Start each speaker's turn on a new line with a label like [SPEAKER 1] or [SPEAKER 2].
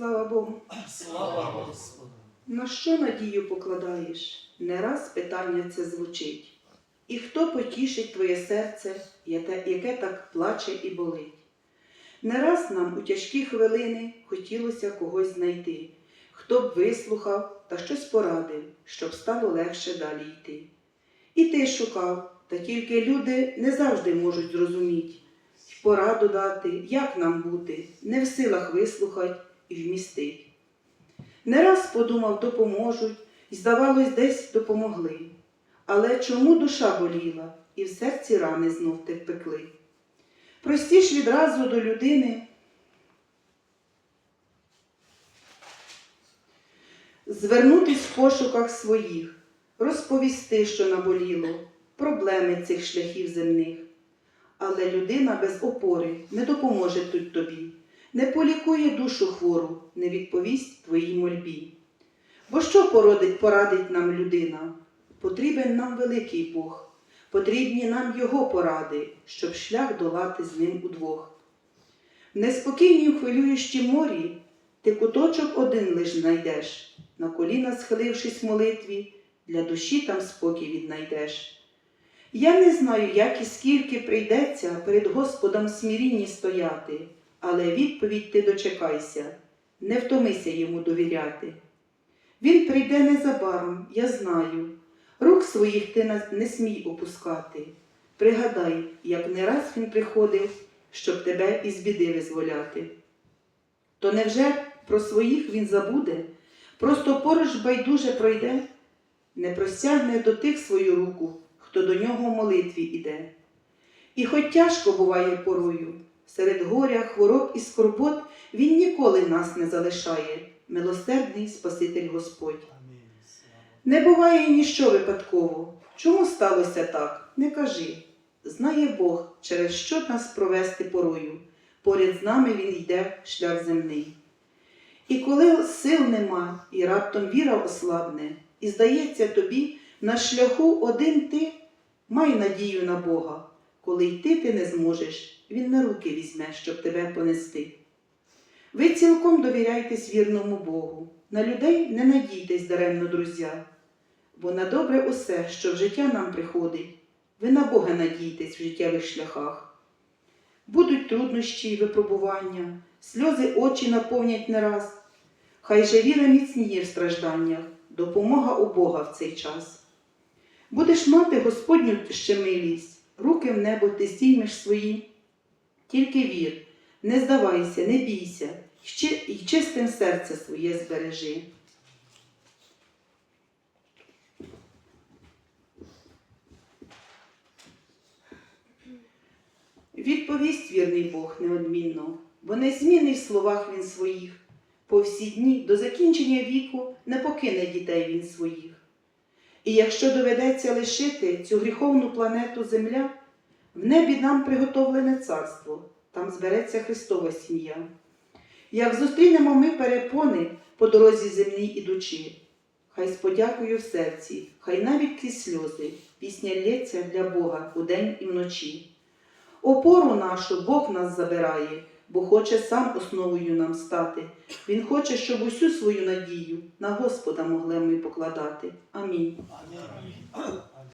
[SPEAKER 1] Слава Богу.
[SPEAKER 2] Слава Господу!
[SPEAKER 1] На що надію покладаєш? Не раз питання це звучить. І хто потішить твоє серце, яке так плаче і болить? Не раз нам у тяжкі хвилини хотілося когось знайти, хто б вислухав та щось порадив, щоб стало легше далі йти. І ти шукав, та тільки люди не завжди можуть зрозуміти, пораду дати, як нам бути, не в силах вислухать і вмістить. Не раз подумав, допоможуть, і, здавалось, десь допомогли. Але чому душа боліла, і в серці рани знов те пекли? Простіш відразу до людини. Звернутись в пошуках своїх, розповісти, що наболіло, проблеми цих шляхів земних. Але людина без опори не допоможе тут тобі, не полікує душу хвору, не відповість твоїй мольбі. Бо що породить, порадить нам людина? Потрібен нам великий Бог, потрібні нам Його поради, щоб шлях долати з ним удвох. В неспокійнім хвилюючім морі ти куточок один лиш знайдеш, на коліна схилившись в молитві, для душі там спокій віднайдеш. Я не знаю, як і скільки прийдеться перед Господом смирінні стояти, але відповідь ти дочекайся, не втомися йому довіряти. Він прийде незабаром, я знаю. Рук своїх ти не смій опускати. Пригадай, як не раз він приходив, щоб тебе із біди визволяти. То невже про своїх він забуде, просто поруч байдуже пройде, не простягне до тих свою руку, хто до нього в молитві іде. І хоч тяжко буває порою, серед горя, хвороб і скорбот він ніколи нас не залишає, милосердний Спаситель Господь. Не буває ніщо випадково. Чому сталося так? Не кажи. Знає Бог, через що нас провести порою. Поряд з нами Він йде шлях земний. І коли сил нема, і раптом віра ослабне, і здається тобі, на шляху один ти, май надію на Бога. Коли йти ти не зможеш, Він на руки візьме, щоб тебе понести. Ви цілком довіряйтесь вірному Богу. На людей не надійтесь даремно, друзі, бо на добре усе, що в життя нам приходить, ви на Бога надійтесь в життєвих шляхах. Будуть труднощі й випробування, сльози очі наповнять не раз. Хай же віра міцніє в стражданнях, допомога у Бога в цей час. Будеш мати Господню ще милість, руки в небо ти стіймеш свої. Тільки вір, не здавайся, не бійся, і чистим серце своє збережи. Відповість вірний Бог неодмінно, бо не незмінний в словах він своїх. По всі дні до закінчення віку не покине дітей він своїх. І якщо доведеться лишити цю гріховну планету Земля, в небі нам приготовлене царство, там збереться Христова сім'я. Як зустрінемо ми перепони по дорозі земній ідучи, хай сподякую в серці, хай навіть крізь сльози, пісня лється для Бога удень і вночі. Опору нашу Бог нас забирає, бо хоче сам основою нам стати. Він хоче, щоб усю свою надію на Господа могли ми покладати.
[SPEAKER 2] Амінь.